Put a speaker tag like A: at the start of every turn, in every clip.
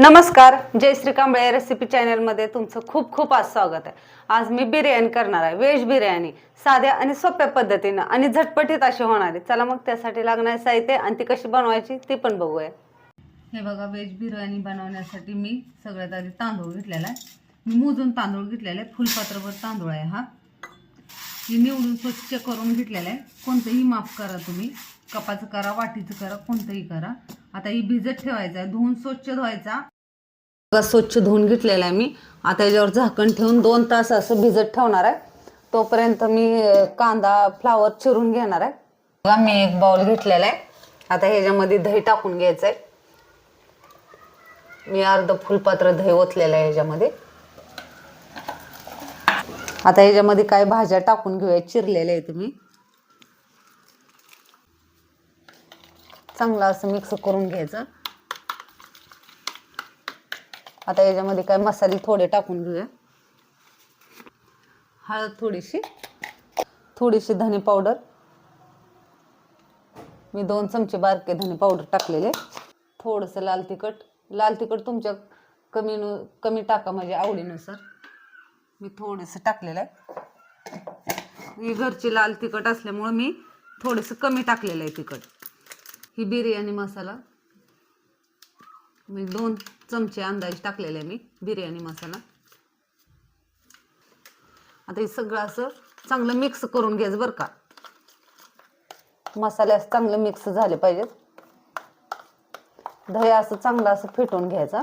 A: नमस्कार जय श्री कांबळे रेसिपी चॅनलमध्ये तुमचं खूप खूप आज स्वागत आहे. आज मी बिर्याणी करणार आहे व्हेज बिर्याणी. साध्या आणि सोप्या पद्धतीनं आणि झटपटीत अशी होणार आहे. चला मग त्यासाठी लागणारे साहित्य आणि ती कशी बनवायची ती पण बघूया. हे बघा व्हेज बिर्याणी बनवण्यासाठी मी सगळ्यात आधी तांदूळ घेतलेला आहे. मी मोजून तांदूळ घेतलेला आहे फुलपात्रभर तांदूळ आहे हा. मी निवडून स्वच्छ करून घेतलेलं आहे. कोणतंही माफ करा तुम्ही. कपाचं करा वाटीचं करा कोणतंही करा. आता ही भिजत ठेवायचं आहे. धुवून स्वच्छ धुवायचा. बघा स्वच्छ धुवून घेतलेला आहे मी. आता याच्यावर झाकण ठेवून दोन तास असं भिजत ठेवणार आहे. तोपर्यंत मी कांदा फ्लावर चिरून घेणार आहे. बघा मी एक बाउल घेतलेला आहे. आता ह्याच्यामध्ये दही टाकून घ्यायचं आहे. मी अर्ध फुलपात्र दही ओतलेलं आहे ह्याच्यामध्ये. आता याच्यामध्ये काय भाज्या टाकून घेऊया. चिरलेल्या आहेत तुम्ही चांगलं असं मिक्स करून घ्यायचं. आता याच्यामध्ये काय मसाले थोडे टाकून घेऊया. हळद थोडीशी. थोडीशी धने पावडर. मी दोन चमचे बारके धने पावडर टाकलेले. थोडंसं लाल तिखट. लाल तिखट तुमच्या कमी कमी टाका म्हणजे आवडीनुसार. मी थोडंसं टाकलेलं आहे. ही घरची लाल तिखट असल्यामुळं मी थोडंसं कमी टाकलेलं आहे तिखट. ही बिर्याणी मसाला. मी दोन चमचे अंदाज टाकलेले आहे मी बिर्याणी मसाला. आता हे सगळं असं चांगलं मिक्स करून घ्यायचं बरं का. मसाले असं चांगलं मिक्स झाले पाहिजेत. दही असं चांगलं असं फेटून घ्यायचा.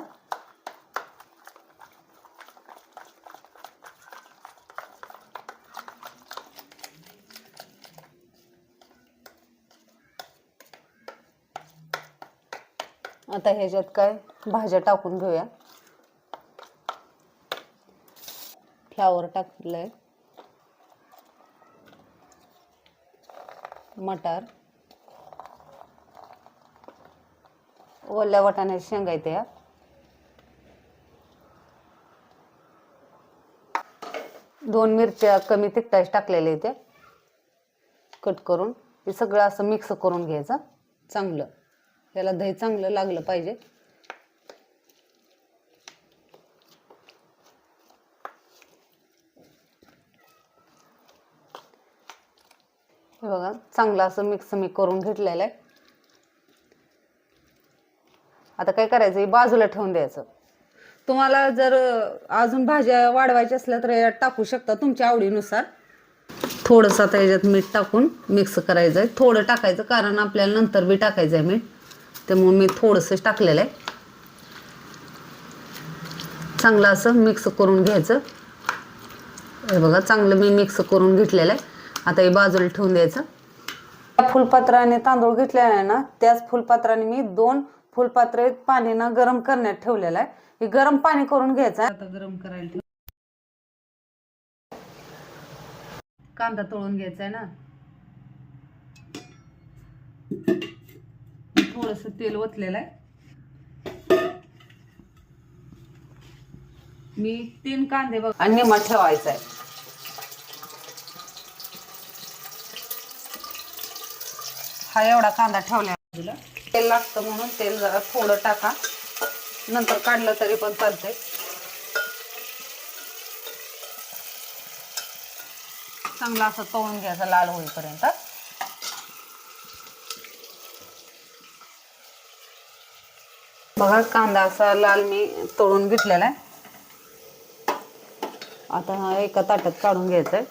A: आता ह्याच्यात काय? भाज्या टाकून घेऊया. फ्लावर टाकलंय. मटार. ओल्या वाटाण्याच्या शेंगा येते या. दोन मिरच्या कमी तिखटाच टाकलेल्या इथे कट करून. हे सगळं असं मिक्स करून घ्यायचं. चांगलं. याला दही चांगलं लागलं पाहिजे. हे बघा चांगलं असं मिक्स मी करून घेतलेलं आहे. आता काय करायचं बाजूला ठेवून द्यायचं. तुम्हाला जर अजून भाज्या वाढवायच्या असल्या तर यात टाकू शकता तुमच्या आवडीनुसार. थोडंसं आता याच्यात मीठ टाकून मिक्स करायचं आहे थोडं टाकायचं कारण आपल्याला नंतर बी टाकायचं आहे मीठ. त्यामुळे मी थोडंसंच टाकलेलं आहे. चांगलं असं मिक्स करून घ्यायचं. हे बघा चांगलं मी मिक्स करून घेतलेलं आहे. आता हे बाजूला ठेवून द्यायचं. त्या फुलपात्राने तांदूळ घेतलेला आहे ना त्याच फुलपात्राने मी दोन फुलपात्रे पाणीनं गरम करण्यात ठेवलेलं आहे. हे गरम पाणी करून घ्यायचं आहे. आता गरम करायला कांदा तळून घ्यायचा आहे ना. थोडस तेल ओतलेलं आहे. मी तीन कांदे बघ आणि निमा ठेवायचा आहे. हा एवढा कांदा ठेवला बाजूला. तेल लागतं म्हणून तेल जरा थोडं टाका. नंतर काढलं तरी पण चालतंय. चांगला असं तळून घ्यायचा लाल होईपर्यंत. बघा कांदा असा लाल मी तळून घेतलेला आहे. आता हा एका ताटात काढून घ्यायचा आहे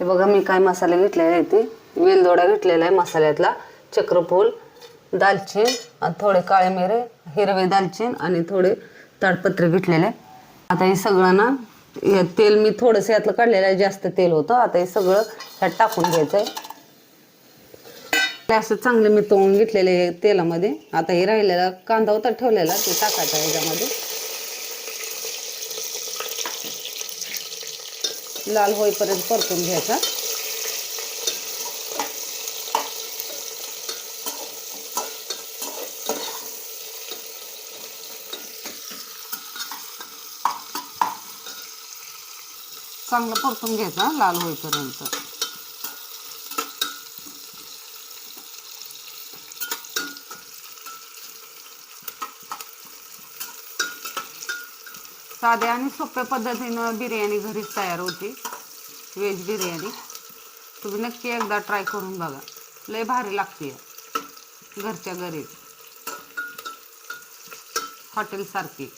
A: हे बघा मी काय मसाले घेतलेले आहे ते. वेलदोडा घेतलेला आहे मसाल्यातला चक्रफूल दालचीन आणि थोडे काळे मिरे हिरवे दालचीन आणि थोडे ताडपत्रे घेतलेले आहे आता हे सगळं ना हे तेल मी थोडंसं यातलं काढलेलं आहे जास्त तेल होतं. आता हे सगळं ह्यात टाकून घ्यायचं आहे असं चांगलं मी तळून घेतलेले आहे तेलामध्ये. आता हे राहिलेला कांदा होता ठेवलेला ते टाकायचा याच्यामध्ये. लाल होईपर्यंत परतून घ्यायचा. चांगलं परतून घ्यायचं लाल होईपर्यंत. साध्या आणि सोप्या पद्धतीनं बिर्याणी घरीच तयार होती. व्हेज बिर्याणी. तुम्ही नक्की एकदा ट्राय करून बघा. लय भारी लागते. घरच्या घरीच. हॉटेलसारखी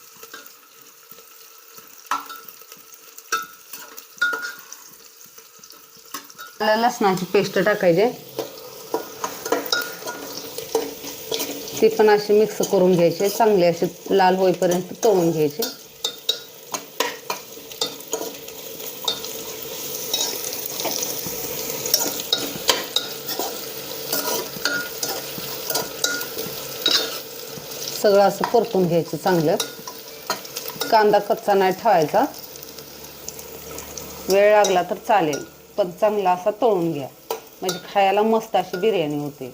A: आपल्याला लसणाची पेस्ट टाकायचे. ती पण अशी मिक्स करून घ्यायचे. चांगले असे लाल होईपर्यंत तळून घ्यायचे. सगळं असं परतून घ्यायचं चांगलं. कांदा कच्चा नाही ठेवायचा. वेळ लागला तर चालेल. पण चांगला असा तळून घ्या. म्हणजे खायला मस्त अशी बिर्याणी होते.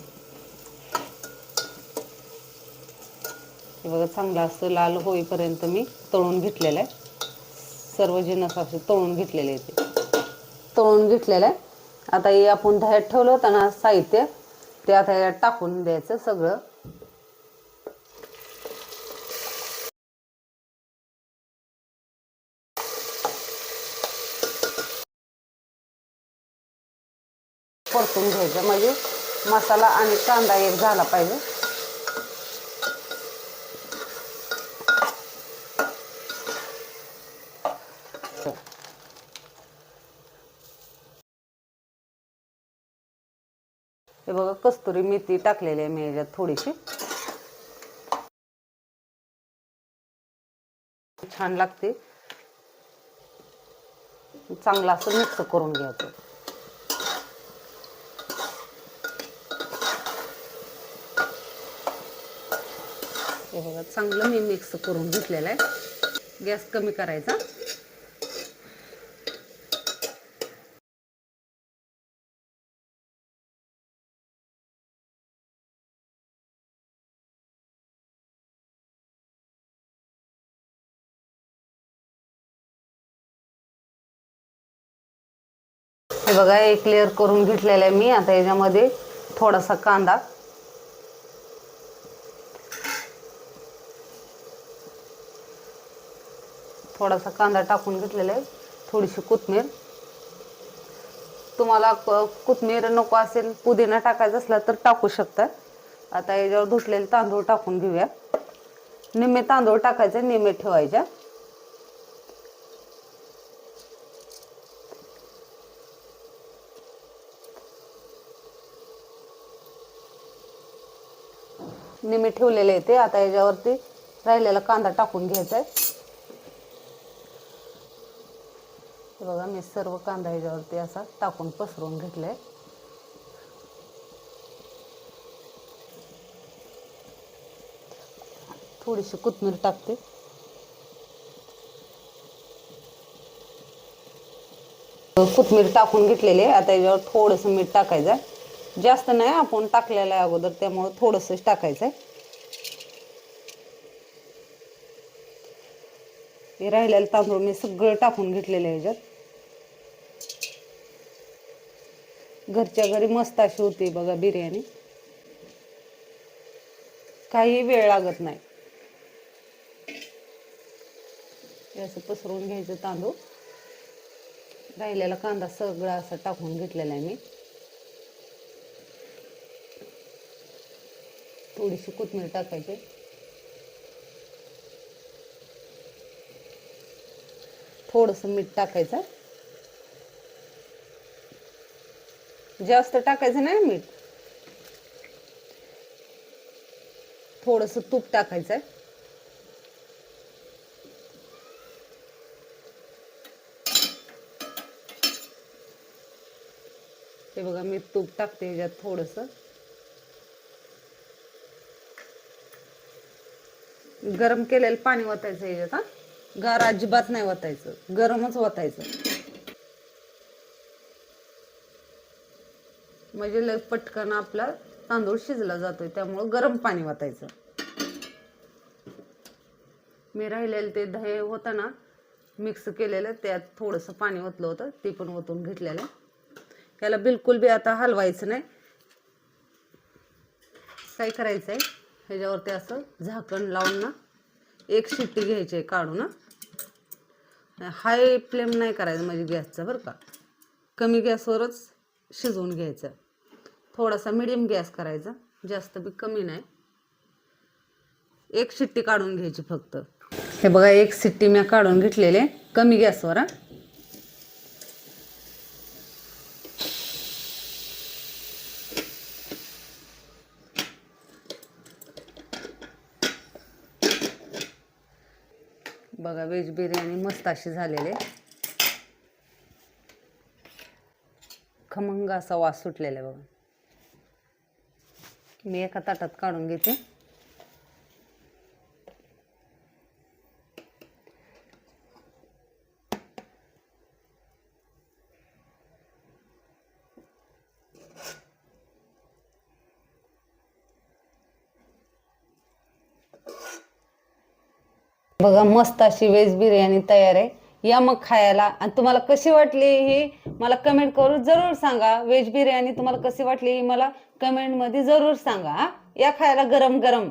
A: हे बघा चांगलं असं लाल होईपर्यंत मी तळून घेतलेलं आहे. सर्व जिन्नस असे तळून घेतलेले आहे ते तळून घेतलेलं आहे. आता हे आपण दह्यात ठेवलं होतं ना साहित्य ते आता यात टाकून द्यायचं सगळं. परतून घ्यायचं. म्हणजे मसाला आणि कांदा एक झाला पाहिजे. हे बघा कस्तुरी मेथी टाकलेली आहे मी याच्यात थोडीशी. छान लागते. चांगलं असं मिक्स करून घ्यायचं. हे बघा चांगलं मी मिक्स करून घेतलेलं आहे. गॅस कमी करायचा. हे बघा एक लेअर करून घेतलेलं आहे मी. आता याच्यामध्ये थोडासा कांदा थोडासा कांदा टाकून घेतलेला आहे थोडीशी कोथमीर. तुम्हाला कोथमीर नको असेल पुदिना टाकायचा असला तर टाकू शकता. आता याच्यावर धुतलेले तांदूळ टाकून घेऊया. निम्मे तांदूळ टाकायचे निम्मे ठेवायच्या निम्मे ठेवलेले आहे ते. आता याच्यावरती राहिलेला कांदा टाकून घ्यायचा आहे. हे बघा मी सर्व कांदा ह्याच्यावरती असा टाकून पसरवून आहे थोडीशी कोथमीर टाकते. कोथमीर टाकून घेतलेली आहे. आता याच्यावर थोडंसं मीठ टाकायचं आहे जास्त नाही आपण टाकलेलं आहे अगोदर त्यामुळं थोडंसं टाकायचं आहे हे राहिलेलं तांदूळ मी सगळं टाकून घेतलेलं आहे ह्याच्यात. घरच्या घरी मस्त अशी होती बघा बिर्याणी. काही वेळ लागत नाही. असं पसरवून घ्यायचं तांदूळ. राहिलेला कांदा सगळा असा टाकून घेतलेला आहे मी. थोडीशी कोथमीर टाकायची. थोडंसं मीठ टाकायचं. जास्त टाकायचं नाही मीठ. थोडंसं तूप टाकायचं आहे हे बघा मी तूप टाकते ह्याच्यात थोडंसं. गरम केलेलं पाणी वतायचं ह्याच्यात हा. गार अजिबात नाही वतायचं. गरमच वतायचं. म्हणजे लय पटकन आपला तांदूळ शिजला जातोय त्यामुळं गरम पाणी ओतायचं मी राहिलेलं ते दही होतं ना मिक्स केलेलं त्यात थोडंसं पाणी ओतलं होतं ते पण ओतून घेतलेलं. याला बिलकुल बी आता हलवायचं नाही. काय करायचं आहे ह्याच्यावरती असं झाकण लावून ना एक शिट्टी घ्यायची आहे काढून हाय फ्लेम नाही करायचं म्हणजे गॅसचं बरं का. कमी गॅसवरच शिजवून घ्यायचं. थोडासा मिडियम गॅस करायचा. जास्त बी कमी नाही. एक शिट्टी काढून घ्यायची फक्त. हे बघा एक शिट्टी मी काढून घेतलेले कमी गॅसवर हा. बघा व्हेज बिर्याणी मस्त अशी झालेली खमंग असा वास सुटलेला आहे बघा. मी एका ताटात काढून घेते. बघा मस्त अशी वेज बिर्याणी तयार आहे. या मग खायला. आणि तुम्हाला कशी वाटली ही? मला कमेंट करून जरूर सांगा. वेज बिर्याणी तुम्हाला कशी वाटली ही? मला कमेंटमध्ये जरूर सांगा. या खायला गरम गरम